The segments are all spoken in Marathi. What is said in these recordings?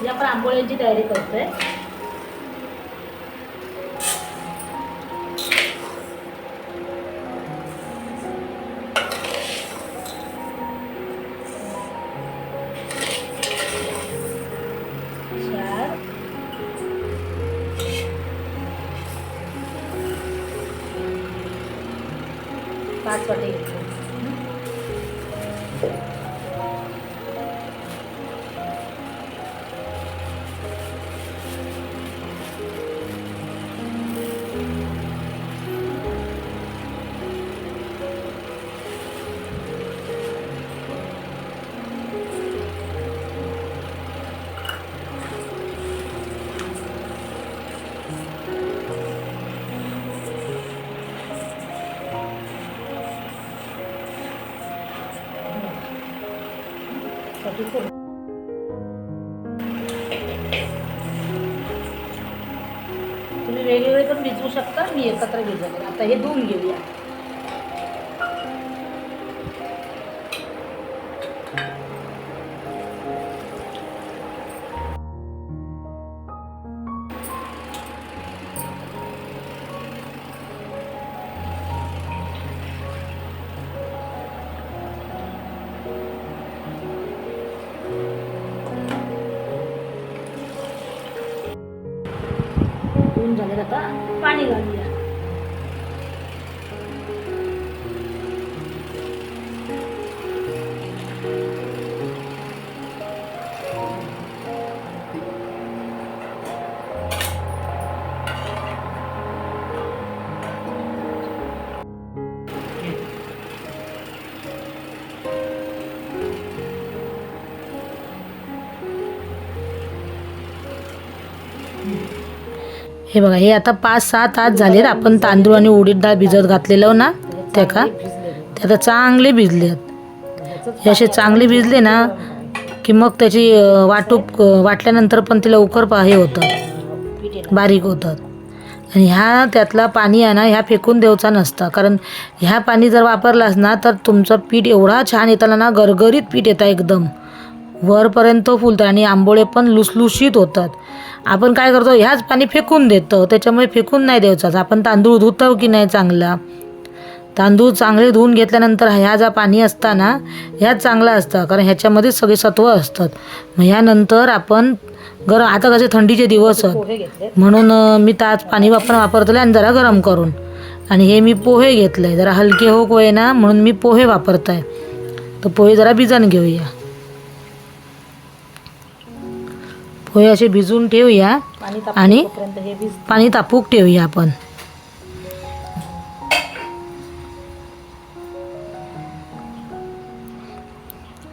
ही आपण आंबोळ्यांची तयारी करतोय. आहे आता हे धुवून घेऊया. धुवून आता पाणी घालूया. हे बघा हे आता पाच सहा तास झालेत. आपण तांदूळ आणि उडीद डाळ भिजत घातलेलं ना त्या का? ते आता चांगले भिजलेत. हे असे चांगले भिजले ना की मग त्याची वाटूप वाटल्यानंतर पण ते लवकर पा हे होतं बारीक होतात. आणि ह्या त्यातला पाणी आहे ना ह्या फेकून द्यायचा नसता. कारण ह्या पाणी जर वापरलास ना तर तुमचं पीठ एवढा छान येताना ना गरगरीत पीठ येतं एकदम. वरपर्यंत फुलतं आणि आंबोळे पण लुसलुशीत होतात. आपण काय करतो ह्याच पाणी फेकून देतो. त्याच्यामुळे फेकून नाही द्यायचं आपण तांदूळ धुतो की नाही चांगला? तांदूळ चांगले धुवून घेतल्यानंतर ह्या जा पाणी असता ना ह्याच चांगला असतं. कारण ह्याच्यामध्येच सगळे सत्व असतात. मग ह्यानंतर आपण गरम आता कसे थंडीचे दिवस आहेत. म्हणून मी ताज पाणी वापर वापरतले आणि जरा गरम करून. आणि हे मी पोहे घेतले जरा हलके होक वय ना म्हणून मी पोहे वापरताय. तर पोहे जरा भिजून घेऊया. पोहे असे भिजून ठेवूया. आणि? पाणी तापूक ठेवूया आपण.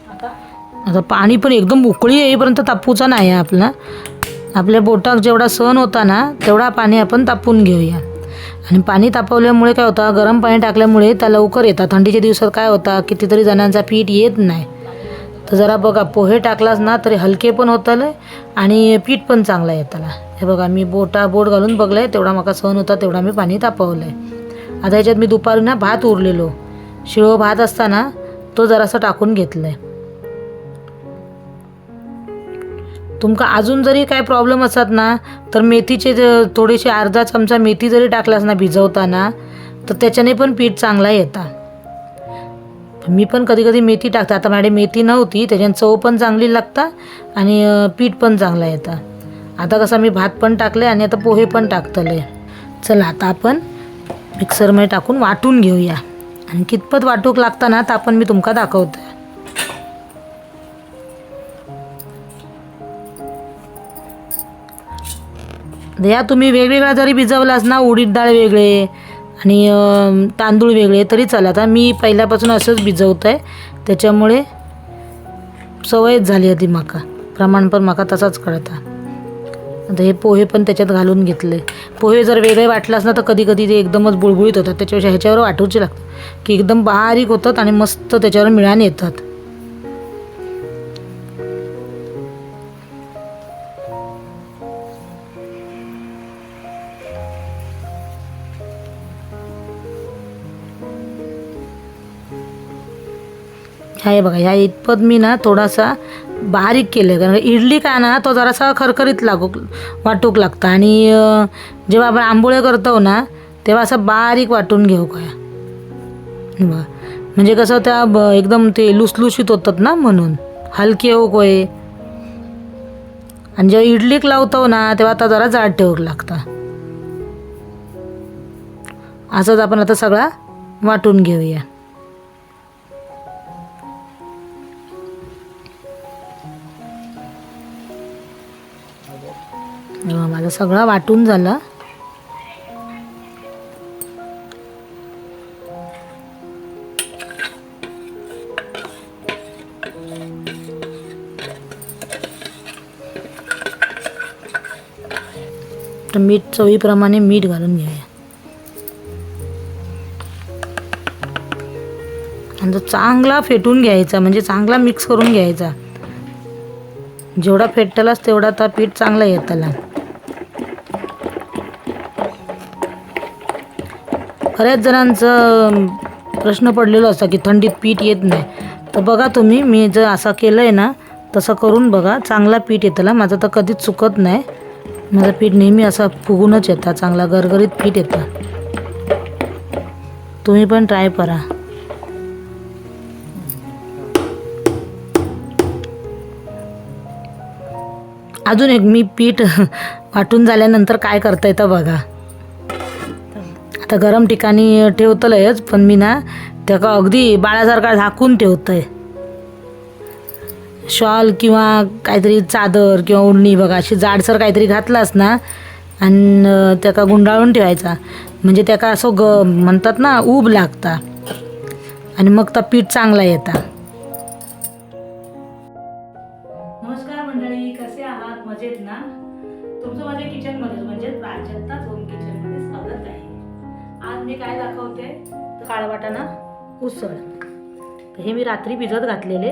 आता आता पाणी पण एकदम उकळी येईपर्यंत तापूचा नाही आहे आपला. आपल्या बोटाक जेवढा सण होता ना तेवढा पाणी आपण तापून घेऊया. आणि पाणी तापवल्यामुळे काय होतं? गरम पाणी टाकल्यामुळे त्या लवकर येतात. थंडीच्या दिवसात काय होता? कितीतरी जणांचा पीठ येत नाही. तर जरा बघा पोहे टाकलास ना तरी हलके पण होताले आणि पीठ पण चांगला येताला. हे बघा मी बोटा बोट घालून बघलाय तेवढा माका सण होता तेवढा मी पाणी तापवलं. आहे आता ह्याच्यात मी दुपारी ना भात उरलेलो. शिळो भात असताना तो जरासा टाकून घेतला. आहे तुमका अजून जरी काय प्रॉब्लेम असतात ना तर मेथीचे थोडेसे अर्धा चमचा मेथी जरी टाकलास ना भिजवताना तर त्याच्याने पण पीठ चांगला येता. मी पण कधी कधी मेथी टाकते. आता माझ्याकडे मेथी नव्हती त्याच्यानं चव पण चांगली लागता आणि पीठ पण चांगला येतं. आता कसं मी भात पण टाकले आणि आता पोहे पण टाकतले चला आता आपण मिक्सरमध्ये टाकून वाटून घेऊया. आणि कितपत वाटूक लागता ना तर आपण मी तुमका दाखवते. या तुम्ही वेगवेगळा जरी भिजवलास ना उडीद डाळ वेगळे आणि तांदूळ वेगळे तरी चालत. आता मी पहिल्यापासून असंच भिजवत आहे त्याच्यामुळे सवयच झाली होती माका. प्रमाण पण माका तसाच कळता. आता हे पोहे पण त्याच्यात घालून घेतले. पोहे जर वेगळे वाटलास ना तर कधी कधी ते एकदमच बुळबुळीत होतात. त्याच्यापेक्षा ह्याच्यावर वाटूचे लागतात. की एकदम बारीक होतात आणि मस्त त्याच्यावर मिळाने येतात. ह्या हे बघा ह्या इतपत मी ना थोडासा बारीक केलं कारण इडली काय ना तो जरासा खरखरीत लागू वाटूक लागतं. आणि जेव्हा आपण आंबोळे करतो ना तेव्हा असं बारीक वाटून घेऊ काय बघा. म्हणजे कसं त्या ब एकदम ते लुसलुशीत होतात ना म्हणून. हलके हो कोय आणि जेव्हा इडलीक लावतो ना तेव्हा आता जरा जाड ठेवूक लागतं. असंच आपण आता सगळा वाटून घेऊया. माझं सगळं वाटून झालं. तर मीठ चवीप्रमाणे मीठ घालून घेऊया आणि तो चांगला फेटून घ्यायचा म्हणजे चांगला मिक्स करून घ्यायचा. जेवढा फेटलास तेवढा तर पीठ चांगला येतला. बऱ्याच जणांचं प्रश्न पडलेला असा की थंडीत पीठ येत नाही. तर बघा तुम्ही मी जर असं केलं आहे ना तसं करून बघा. चांगला पीठ येतला. माझं तर कधीच चुकत नाही. माझं पीठ नेहमी असा फुगूनच येतं. चांगला गरगरीत पीठ येतं. तुम्ही पण ट्राय करा. अजून एक मी पीठ वाटून झाल्यानंतर काय करता येतं बघा. आता गरम ठिकाणी ठेवतलंयच पण मी ना त्याका अगदी बाळासारखा झाकून ठेवतंय. शॉल किंवा काहीतरी चादर किंवा ओढणी बघा अशी जाडसर काहीतरी घातलास ना आणि त्याका गुंडाळून ठेवायचा. म्हणजे त्याका असं ग म्हणतात ना ऊब लागता. आणि मग तर पीठ चांगला येता. काय दाखवते? तर काळा वाटाणा उसळ. तर हे मी रात्री भिजत घातलेले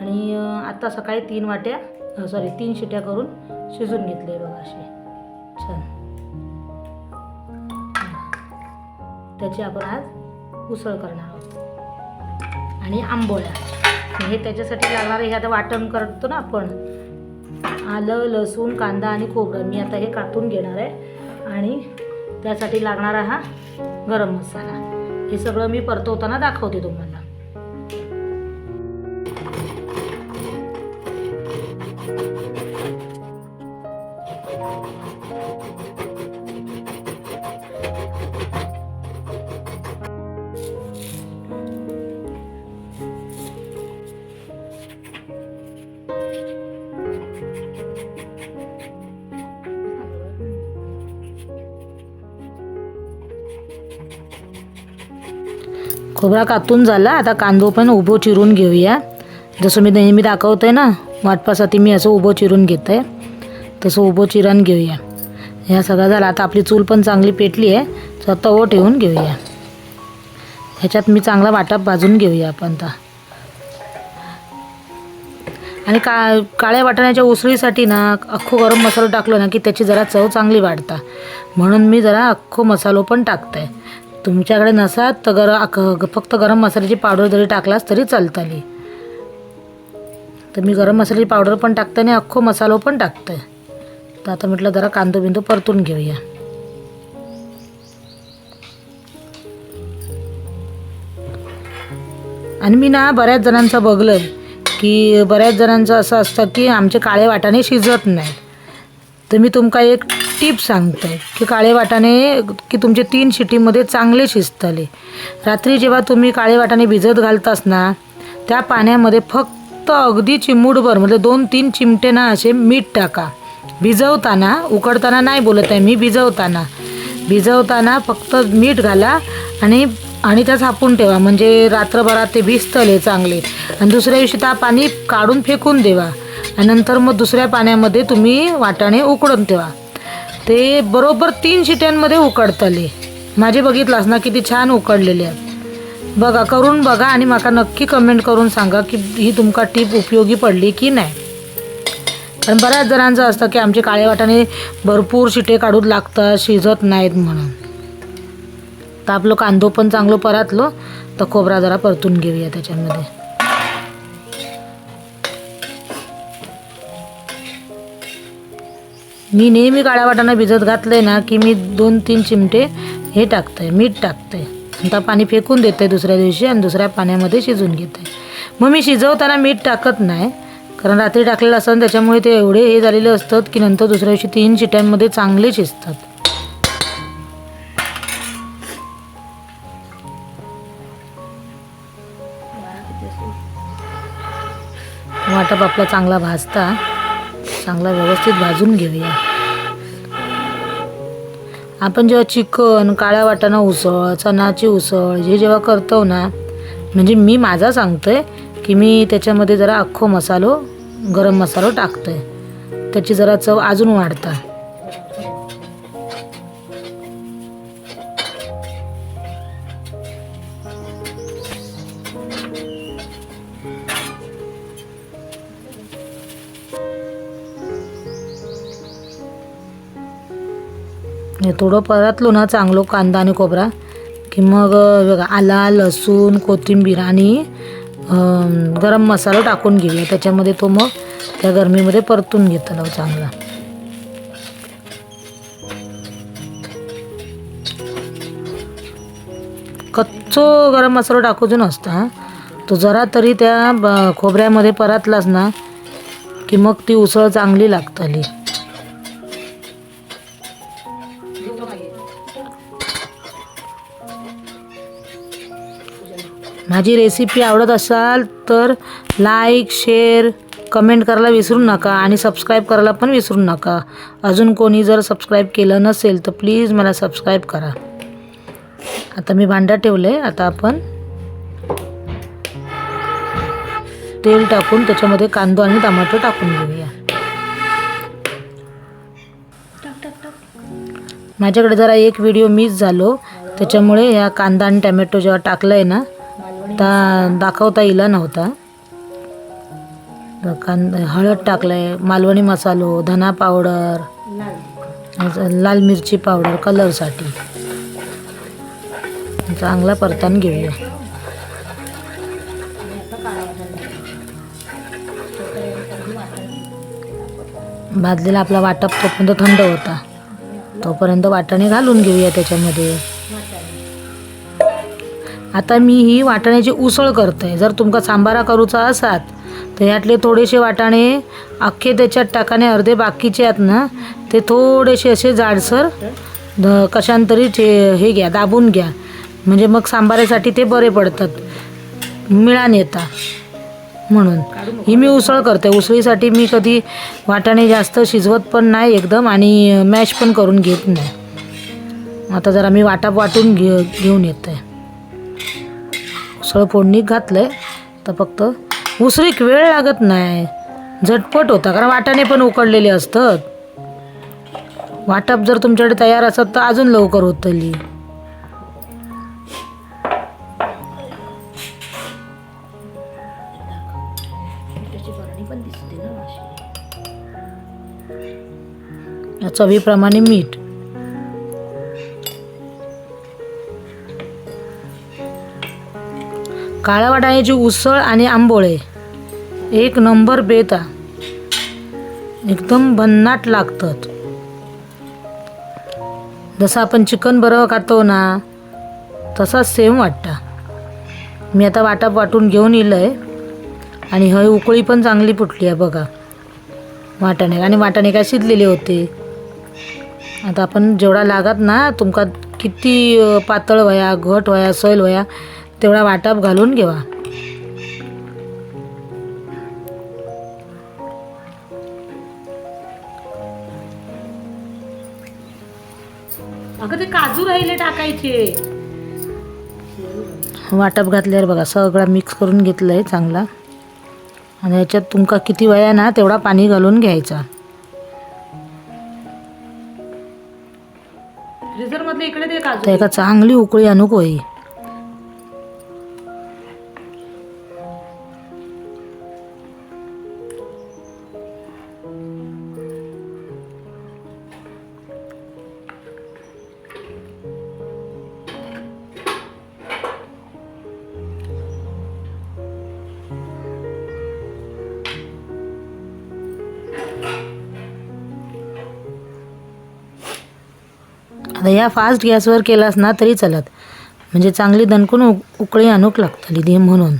आणि आत्ता आता सकाळी तीन वाट्या सॉरी तीन शिट्या करून शिजून घेतले बघा असे. छान. त्याची आपण आज उसळ करणार आहोत. आणि आंबोळ्या. हे त्याच्यासाठी लागणारे हे आता वाटण करतो ना आपण. आलं लसूण कांदा आणि खोबरं. मी आता हे कापून घेणार आहे. आणि त्यासाठी लागणारा हा गरम मसाला. हे सगळं मी परतवताना दाखवते तुम्हाला. खोबरा कातून झाला. आता कांदो पण उभं चिरून घेऊया. जसं मी नेहमी दाखवते ना वाटपासाठी मी असं उभं चिरून घेत आहे तसं उभं चिरण घेऊया. ह्या सगळं झाला. आता आपली चूल पण चांगली पेटली आहे. तर तवं ठेवून घेऊया. ह्याच्यात मी चांगला वाटप भाजून घेऊया आपण आता. आणि का काळ्या वाटाण्याच्या उसळीसाठी ना अख्खो गरम मसालो टाकलो ना की त्याची जरा चव चांगली वाढता. म्हणून मी जरा अख्खो मसालो पण टाकते तुमच्याकडे नसात तर गर फक्त गरम मसाल्याची पावडर जरी टाकलास तरी चालताली. तर मी गरम मसाल्याची पावडर पण टाकते आणि अख्खो मसालो पण टाकते तर आता म्हटलं जरा कांदो बिंदू परतून घेऊया. आणि मी ना बऱ्याच जणांचं बघलं की बऱ्याच जणांचं असं असतं की आमचे काळे वाटाणे शिजत नाहीत. तर मी तुमका एक टीप सांगते की काळे वाटाणे की तुमचे तीन शिटीमध्ये चांगले शिजतले. रात्री जेव्हा तुम्ही काळे वाटाणे भिजत घालतास ना त्या पाण्यामध्ये फक्त अगदी चिमूडभर म्हणजे दोन तीन चिमटे ना असे मीठ टाका. भिजवताना उकडताना नाही बोलत आहे मी भिजवताना. भिजवताना फक्त मीठ घाला आणि आणि त्या झापून ठेवा म्हणजे रात्रभरात ते भिजतले चांगले. आणि दुसऱ्या दिवशी त्या पाणी काढून फेकून देवा. आणि नंतर मग दुसऱ्या पाण्यामध्ये तुम्ही वाटाणे उकडून ठेवा. ते बरोबर तीन शिट्यांमध्ये उकडतले. माझे बघितलास ना किती छान उकडलेले आहेत. बघा करून बघा आणि माका नक्की कमेंट करून सांगा की ही तुमका टीप उपयोगी पडली की नाही. कारण बऱ्याच जणांचं असतं की आमचे काळे वाटाणे भरपूर शिटे काढून लागतात शिजत नाहीत म्हणून. तर आपलं कांदो पण चांगलं परतलो तर खोबरा जरा परतून घेऊया त्याच्यामध्ये. मी नेहमी काळा वाटाणा भिजत घातलं ना की मी दोन तीन चिमटे हे टाकते मीठ टाकते आता पाणी फेकून देते दुसऱ्या दिवशी आणि दुसऱ्या पाण्यामध्ये शिजून घेते मग मी शिजवताना मीठ टाकत नाही कारण रात्री टाकलेलं असतं त्याच्यामुळे ते एवढे हे झालेले असतात की नंतर दुसऱ्या दिवशी तीन शिट्यांमध्ये चांगले शिजतात. वाटप आपला चांगला भाजता. चांगला व्यवस्थित भाजून घेऊया. आपण जेव्हा चिकन काळ्या वाटाणा उसळ चणाची उसळ हे जेव्हा करतो ना म्हणजे मी माझा सांगतोय की मी त्याच्यामध्ये जरा अख्खो मसालो गरम मसालो टाकतोय. त्याची जरा चव अजून वाढता. हे थोडं परतलो ना चांगलं कांदा आणि खोबरा की मग बघा आला लसूण कोथिंबीर आणि गरम मसाला टाकून घेऊया. त्याच्यामध्ये तो मग त्या गरमीमध्ये परतून घेतला चांगला. कच्चो गरम मसाला टाकूच नसता तो जरा तरी त्या ब- खोबऱ्यामध्ये परतलास ना की मग ती उसळ चांगली लागतली. माझी रेसिपी आवडत असाल तर लाईक शेअर कमेंट करायला विसरू नका आणि सबस्क्राईब करायला पण विसरू नका. अजून कोणी जर सबस्क्राईब केलं नसेल तर प्लीज मला सबस्क्राईब करा. आता मी भांडा ठेवलं आहे आता आपण तेल टाकून त्याच्यामध्ये कांदा आणि टमाटो टाकून घेऊया. माझ्याकडे जरा एक व्हिडिओ मिस झालो. त्याच्यामुळे ह्या कांदा आणि टमॅटो जेव्हा टाकलं आहे ना आत्ता दाखवता येईल नव्हता. कांद हळद टाकलं आहे मालवणी मसालो धना पावडर लाल मिरची पावडर कलरसाठी. चांगला परतान घेऊया. भाजलेला आपला वाटप तोपर्यंत थंड होता. तोपर्यंत वाटाणे घालून घेऊया त्याच्यामध्ये. आता मी ही वाटाण्याची उसळ करते जर तुमका सांबारा करूचा असात तर यातले थोडेसे वाटाणे अख्खे त्याच्यात टाकाने अर्धे बाकीचे आहेत ना ते थोडेसे असे जाडसर द- कशांतरी ते हे घ्या दाबून घ्या. म्हणजे मग सांबारासाठी ते बरे पडतात. मिळान येता. म्हणून ही मी उसळ करते उसळीसाठी मी कधी वाटाणे जास्त शिजवत पण नाही एकदम आणि मॅश पण करून घेत नाही. आता जरा मी वाटाप वाटून घे घेऊन येते उसळ फोडणीत घातलंय. तर फक्त उसळीक वेळ लागत नाही. झटपट होता कारण वाटाणे पण उकडलेले असतात. वाटप जर तुमच्याकडे तयार असत तर अजून लवकर होतली. चवीप्रमाणे मीठ. काळ्या वाटाण्याची उसळ आणि आंबोळे. एक नंबर बेता एकदम भन्नाट लागतात. जसं आपण चिकन बरं खातो ना तसा सेम वाटता. मी आता वाटप वाटून घेऊन येलं आहे आणि हय उकळी पण चांगली फुटली आहे बघा. वाटाणे. आणि वाटाणे काय शिजलेले होते? आता आपण जेवढा लागत ना तुमका किती पातळ वया घट वया सैल वया तेवढा वाटप घालून घेवा. अगं ते काजू राहिले टाकायचे वाटप घातल्यावर बघा सगळा मिक्स करून घेतलं आहे चांगला. आणि याच्यात तुमका किती वया ना तेवढा पाणी घालून घ्यायचा. इकडे ते काजू. एका चांगली उकळी आणूक होई. ह्या फास्ट गॅसवर केलास ना तरी चलत. म्हणजे चांगली दणकून उक उकळी आणूक लागतली ती म्हणून.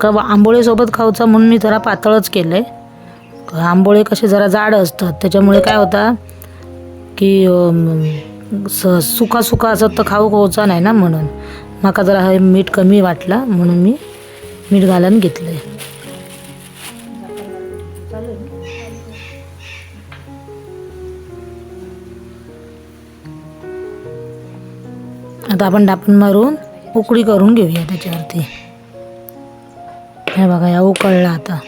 का आंबोळीसोबत खाऊचा म्हणून मी जरा पातळच केलं आहे आंबोळे कसे जरा जाड असतात त्याच्यामुळे काय होता की स सुका सुका असत तर खाऊ खाऊचा नाही ना म्हणून. माका जरा हे मीठ कमी वाटला म्हणून मी मीठ घालून घेतलं आहे आता आपण डापण मारून उकळी करून घेऊया त्याच्यावरती. हे बघा या उकळला आता.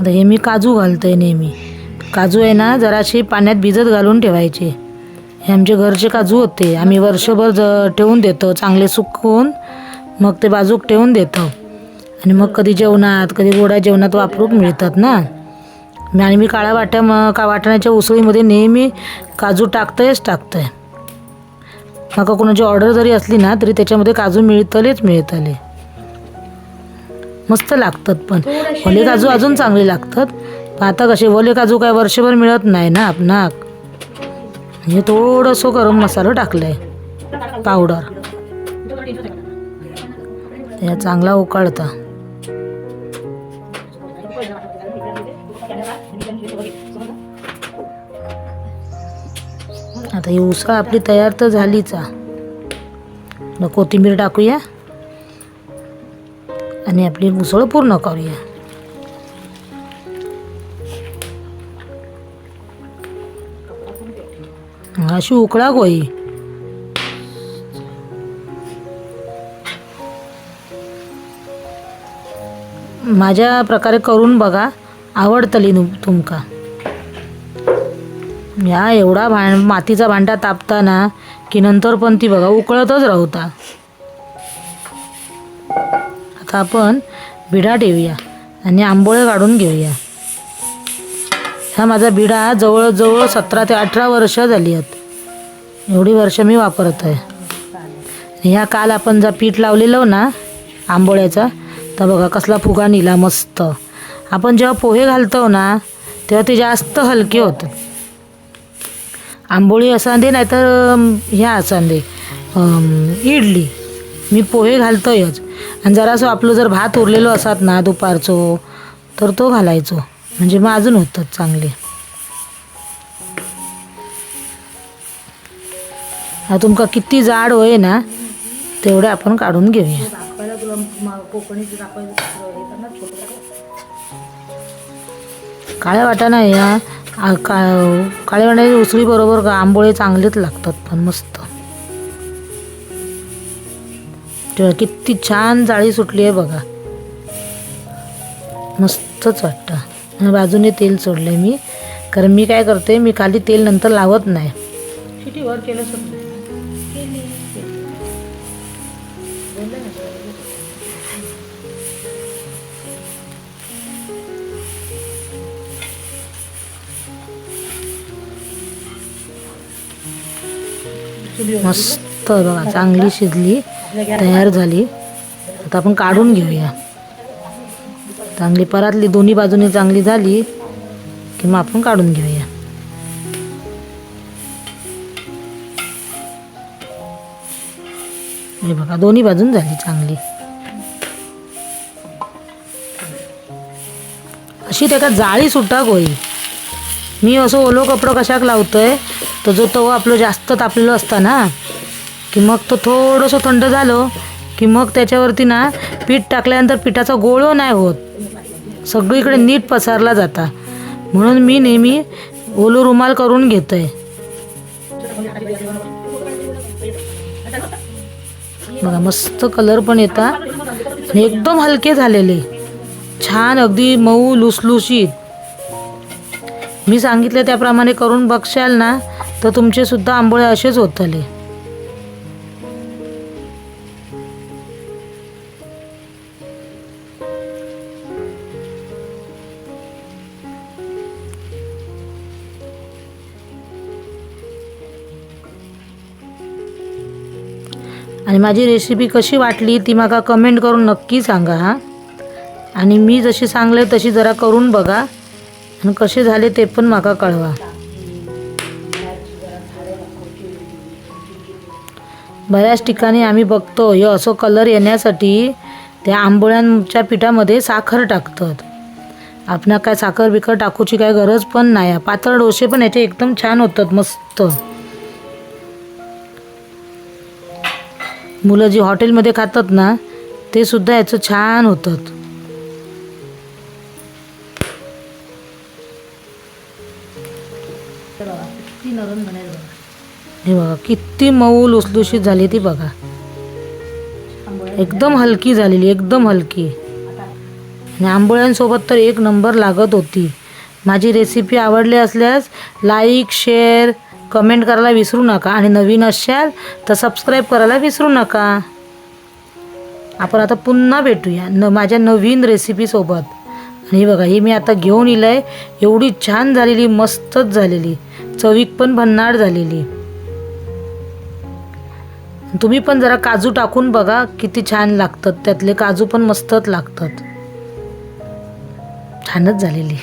आता हे मी काजू घालतोय नेहमी. काजू आहे ना जराशी पाण्यात भिजत घालून ठेवायचे. हे आमचे घरचे काजू होते. आम्ही वर्षभर ज ठेवून देतो चांगले सुकवून मग ते बाजूक ठेवून देतो. आणि मग कधी जेवणात कधी गोड्या जेवणात वापरूक मिळतात ना. मी आणि मी काळ्या वाट्या म का वाटण्याच्या उसळीमध्ये नेहमी काजू टाकतंयच टाकतंय. माका कोणाची ऑर्डर जरी असली ना तरी त्याच्यामध्ये काजू मिळतलेच मिळतले. मस्त लागतात पण. ओले काजू अजून चांगले लागतात. आता कसे ओले काजू काय वर्षभर मिळत नाही ना आपणाक म्हणजे थोडंसं गरम मसाला टाकलाय. पावडर. या चांगला उकळता. आता ही उसळ आपली तयार तर झालीच कोथिंबीर टाकूया. आणि आपली उसळ पूर्ण करूया अशी उकळा गोई माझ्या प्रकारे करून बघा आवडतली नु तुमका या एवढा भां मातीचा भांडा तापताना की नंतर पण ती बघा उकळतच राहता आता आपण बिडा ठेवूया आणि आंबोळे काढून घेऊया. हा माझा बिडा जवळजवळ सतरा ते अठरा वर्ष झाली आहेत. एवढी वर्ष मी वापरत आहे. ह्या काल आपण जर पीठ लावलेलं ना आंबोळ्याचा तर बघा कसला फुगा निला मस्त. आपण जेव्हा पोहे घालतो ना तेव्हा ते जास्त हलके होत आंबोळी असांदे नाहीतर ह्या असांदे दे इडली. मी पोहे घालतोयच आणि जरासं आपलं जर भात उरलेलो असत ना दुपारचो तर तो घालायचो. म्हणजे मग अजून होतं चांगले. हा तुमका किती जाड होय ना तेवढे आपण काढून घेऊया. काळ्या वाटाणा या का काळ्या वाटाण्याची उसळी बरोबर का आंबोळे चांगलेच लागतात पण मस्त. तेव्हा किती छान जाळी सुटली आहे बघा. मस्तच वाटतं. बाजूने तेल सोडलंय मी. कारण मी काय करते मी खाली तेल नंतर लावत नाही. वर केलं मस्त बघा चांगली शिजली. तयार झाली. आता आपण काढून घेऊया. चांगली परातली दोन्ही बाजूने चांगली झाली की मग आपण काढून घेऊया. हे बघा दोन्ही बाजून झाली चांगली. अशी त्याका जाळी सुट्टा होई मी असं ओलो कपडं कशाक लावतोय? तर जो तो आपलं जास्त तापलेलो असता ना की मग तो थोडंसं थंड झालं की मग त्याच्यावरती ना पीठ टाकल्यानंतर पिठाचा गोळो नाही होत. सगळीकडे नीट पसारला जाता. म्हणून मी नेहमी ओलो रुमाल करून घेतोय. बघा मस्त कलर पण येता एकदम हलके झालेले. छान अगदी मऊ लुसलुशीत. मी सांगितलं त्याप्रमाणे करून बघशाल ना तर तुमचे सुद्धा आंबोळे असेच होतले. आणि माझी रेसिपी कशी वाटली ती मला कमेंट करून नक्की सांगा हां. आणि मी जशी सांगले तशी जरा करून बघा. आणि कसे झाले ते पण माका कळवा. बऱ्याच ठिकाणी आम्ही बघतो हे असं कलर येण्यासाठी त्या आंबोळ्यांच्या पिठामध्ये साखर टाकतात. आपण काय साखर बिखर टाकूची काय गरज पण नाही. पातळ डोसे पण याचे एकदम छान होतात मस्त. मुलं जी हॉटेलमध्ये खातात ना ते सुद्धा याचं छान होतात. हे बघा किती मऊ लुसलुशीत झाली ती बघा. एकदम हलकी झालेली एकदम हलकी. आणि आंबोळ्यांसोबत तर एक नंबर लागत होती. माझी रेसिपी आवडली असल्यास लाईक शेअर कमेंट करायला विसरू नका आणि नवीन असाल तर सबस्क्राईब करायला विसरू नका. आपण आता पुन्हा भेटूया न माझ्या नवीन रेसिपीसोबत आणि हे बघा ही मी आता घेऊन येलं आहे एवढी छान झालेली मस्तच झालेली. चवीक पण भन्नाट झालेली. तुम्ही पण जरा काजू टाकून बघा किती छान लागतात. त्यातले काजू पण मस्तच लागतात. छानच झालेली.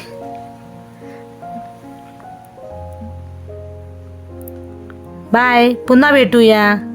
बाय. पुन्हा भेटूया.